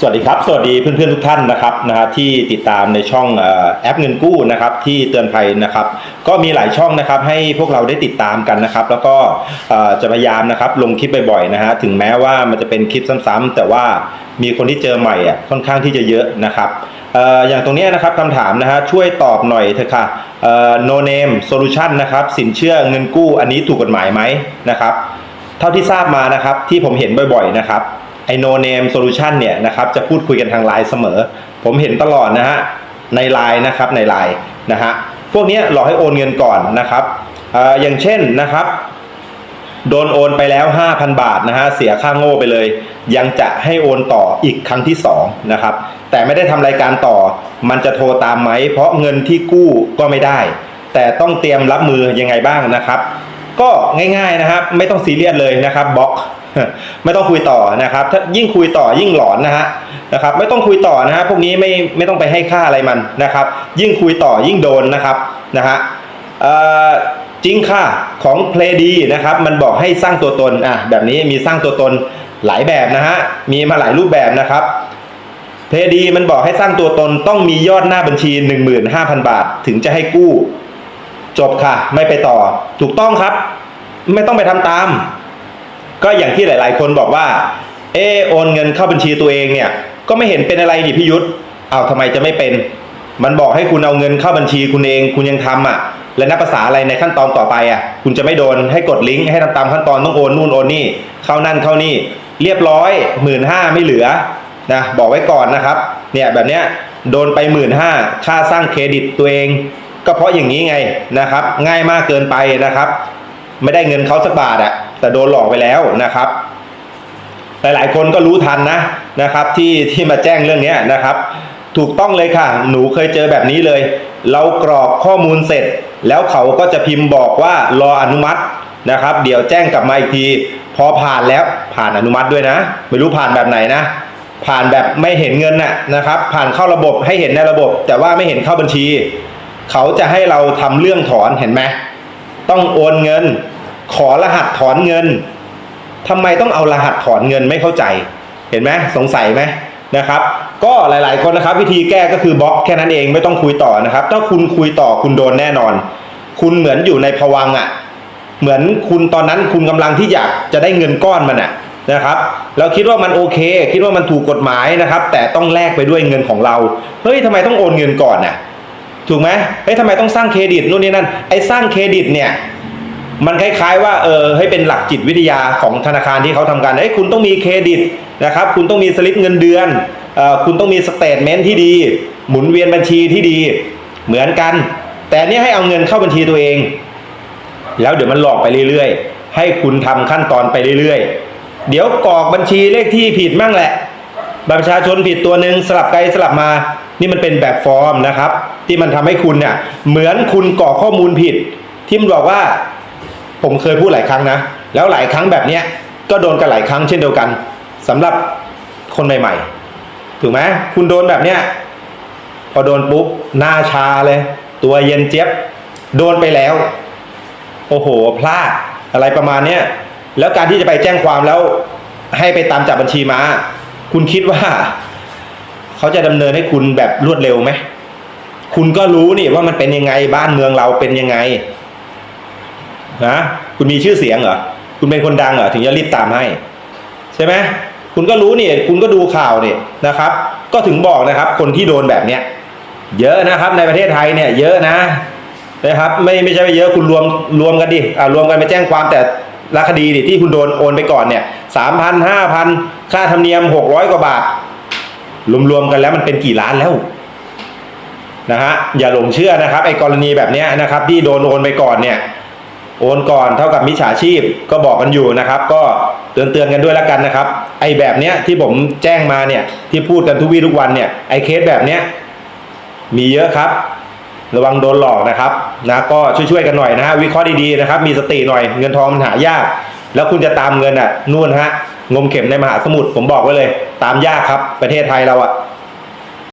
สวัสดีครับ สวัสดีเพื่อนๆทุกท่านนะครับนะฮะที่ติดตามในช่องอแอปเงินกู้นะครับที่เตือนภัยนะครับ ก็มีหลายช่องนะครับให้พวกเราได้ติดตามกันนะครับ แล้วก็จะพยายามนะครับลงคลิปบ่อยๆนะฮะถึงแม้ว่ามันจะเป็นคลิปซ้ำๆแต่ว่ามีคนที่เจอใหม่อะค่อนข้างที่จะเยอะนะครับอย่างตรงนี้นะครับคำถามนะฮะช่วยตอบหน่อยเถอะค่ะเอ่อ no name solution นะครับสินเชื่อเงินกู้อันนี้ถูกกฎหมายไหมนะครับ เท่าที่ทราบมานะครับที่ผมเห็นบ่อยๆนะครับ ไอโนเนมโซลูชันเนี่ยนะครับจะพูดคุยกันทางไลน์เสมอ ผมเห็นตลอดนะฮะในไลน์นะครับในไลน์นะฮะพวกนี้ยหลอกให้โอนเงินก่อนนะครับอออย่างเช่นนะครับ โดนโอนไปแล้ว 5,000 บาทนะฮะเสียค่าโง่ไปเลย ยังจะให้โอนต่ออีกครั้งที่2นะครับแต่ไม่ได้ทำรายการต่อ มันจะโทรตามไหม เพราะเงินที่กู้ก็ไม่ได้ แต่ต้องเตรียมรับมือยังไงบ้างนะครับ ก็ง่ายๆนะครับ ไม่ต้องซีเรียสเลยนะครับบล็อก ไม่ต้องคุยต่อนะครับ ถ้ายิ่งคุยต่อยิ่งหลอนนะฮะนะครับ ไม่ต้องคุยต่อนะฮะพวกนี้ไม่ไม่ต้องไปให้ค่าอะไรมันนะครับ ยิ่งคุยต่อยิ่งโดนนะครับนะฮะจริงค่ะของ Play ดีนะครับ มันบอกให้สร้างตัวตนอะแบบนี้มีสร้างตัวตนหลายแบบนะฮะมีมาหลายรูปแบบนะครับเพดีมันบอกให้สร้างตัวตนต้องมียอดหน้าบัญชี 15,000 บาท ถึงจะให้กู้ จบค่ะ ไม่ไปต่อ ถูกต้องครับ ไม่ต้องไปทำตาม ก็อย่างที่หลาย ๆ คนบอกว่า เออโอนเงินเข้าบัญชีตัวเองเนี่ย ก็ไม่เห็นเป็นอะไรดิพี่ยุทธเอาทำไมจะไม่เป็น มันบอกให้คุณเอาเงินเข้าบัญชีคุณเอง คุณยังทำอะ และนับภาษาอะไรในขั้นตอนต่อไปอะ คุณจะไม่โดนให้กดลิงก์ให้ทำตามขั้นตอนต้องโอนนู่นโอนนี่ เข้านั่นเข้านี่ เรียบร้อยหมื่นห้าไม่เหลือนะบอกไว้ก่อนนะครับ เนี่ยแบบเนี้ยโดนไปหมื่นห้าค่าสร้างเครดิตตัวเอง ก็เพราะอย่างนี้ไงนะครับ ง่ายมากเกินไปนะครับ ไม่ได้เงินเขาสักบาทอะ แต่โดนหลอกไปแล้วนะครับ หลายๆ คนก็รู้ทันนะนะครับ ที่ที่มาแจ้งเรื่องนี้นะครับ ถูกต้องเลยค่ะ หนูเคยเจอแบบนี้เลย เรากรอกข้อมูลเสร็จ แล้วเขาก็จะพิมพ์บอกว่ารออนุมัตินะครับ เดี๋ยวแจ้งกลับมาอีกที พอผ่านแล้วผ่านอนุมัติด้วยนะ ไม่รู้ผ่านแบบไหนนะ ผ่านแบบไม่เห็นเงินน่ะนะครับ ผ่านเข้าระบบให้เห็นในระบบ แต่ว่าไม่เห็นเข้าบัญชี เขาจะให้เราทำเรื่องถอนเห็นไหมต้องโอนเงิน ขอรหัสถอนเงินทำไมต้องเอารหัสถอนเงินไม่เข้าใจ เห็นไหมสงสัยไหมนะครับ ก็หลาย ๆ คนนะครับ วิธีแก้ก็คือบล็อกแค่นั้นเองไม่ต้องคุยต่อนะครับ ถ้าคุณคุยต่อคุณโดนแน่นอน คุณเหมือนอยู่ในภวังค์อะ เหมือนคุณตอนนั้นคุณกำลังที่อยากจะได้เงินก้อนมันอะนะครับเราคิดว่ามันโอเค คิดว่ามันถูกกฎหมายนะครับ แต่ต้องแลกไปด้วยเงินของเราเฮ้ยทำไมต้องโอนเงินก่อนน่ะถูกไหมเฮ้ยทำไมต้องสร้างเครดิตนู่นนี่นั่นไอ้สร้างเครดิตเนี่ย มันคล้ายๆว่าเออให้เป็นหลักจิตวิทยาของธนาคารที่เขาทำกันเอ้ยคุณต้องมีเครดิตนะครับ คุณต้องมีสลิปเงินเดือนเออคุณต้องมีสเตทเมนต์ที่ดี หมุนเวียนบัญชีที่ดี เหมือนกัน แต่เนี่ยให้เอาเงินเข้าบัญชีตัวเอง แล้วเดี๋ยวมันหลอกไปเรื่อยๆ ให้คุณทำขั้นตอนไปเรื่อยๆ เดี๋ยวกรอกบัญชีเลขที่ผิดมั่งแหละบัตรประชาชนผิดตัวหนึ่งสลับไปสลับมา นี่มันเป็นแบบฟอร์มนะครับ ที่มันทำให้คุณเนี่ยเหมือนคุณกรอกข้อมูลผิดที่มันบอกว่า ผมเคยพูดหลายครั้งนะ แล้วหลายครั้งแบบเนี้ยก็โดนกันหลายครั้งเช่นเดียวกันสำหรับคนใหม่ๆ ถูกไหมคุณโดนแบบเนี้ยพอโดนปุ๊บหน้าชาเลย ตัวเย็นเจี๊ยบโดนไปแล้ว โอ้โห พลาดอะไรประมาณเนี้ยแล้วการที่จะไปแจ้งความแล้ว ให้ไปตามจับบัญชีมา คุณคิดว่า เขาจะดำเนินให้คุณแบบรวดเร็วไหมคุณก็รู้นี่ว่ามันเป็นยังไงบ้านเมืองเราเป็นยังไง นะคุณมีชื่อเสียงเหรอคุณเป็นคนดังเหรอถึงจะรีบตามให้ ใช่ไหมคุณก็รู้เนี่ยคุณก็ดูข่าวเนี่ยนะครับ ก็ถึงบอกนะครับ คนที่โดนแบบเนี้ยเยอะนะครับในประเทศไทยเนี่ย เยอะนะนะครับ ไม่ไม่ใช่ไม่เยอะคุณรวมรวมกันดิอ่ารวมกันไปแจ้งความแต่ละคดีดิที่คุณโดนโอนไปก่อนเนี่ยสามพันห้าพันค่าธรรมเนียมหกร้อยกว่าบาท รวมๆกันแล้วมันเป็นกี่ล้านแล้วนะฮะอย่าหลงเชื่อนะครับไอ้กรณีแบบเนี้ยนะครับ ที่โดนโอนไปก่อนเนี่ย โอนก่อนเท่ากับมิจฉาชีพก็บอกกันอยู่นะครับ ก็เตือนเตือนๆกันด้วยแล้วกันนะครับ ไอ้แบบเนี้ยที่ผมแจ้งมาเนี่ยที่พูดกันทุกวี่ทุกวันเนี่ยไอ้เคสแบบเนี้ยมีเยอะครับ ระวังโดนหลอกนะครับนะก็ช่วยๆกันหน่อยนะฮะวิเคราะห์ดีๆนะครับ มีสติหน่อยเงินทองมันหายาก แล้วคุณจะตามเงินอะนู่นฮะงมเข็มในมหาสมุทรผมบอกไว้เลย ตามยากครับประเทศไทยเราอะ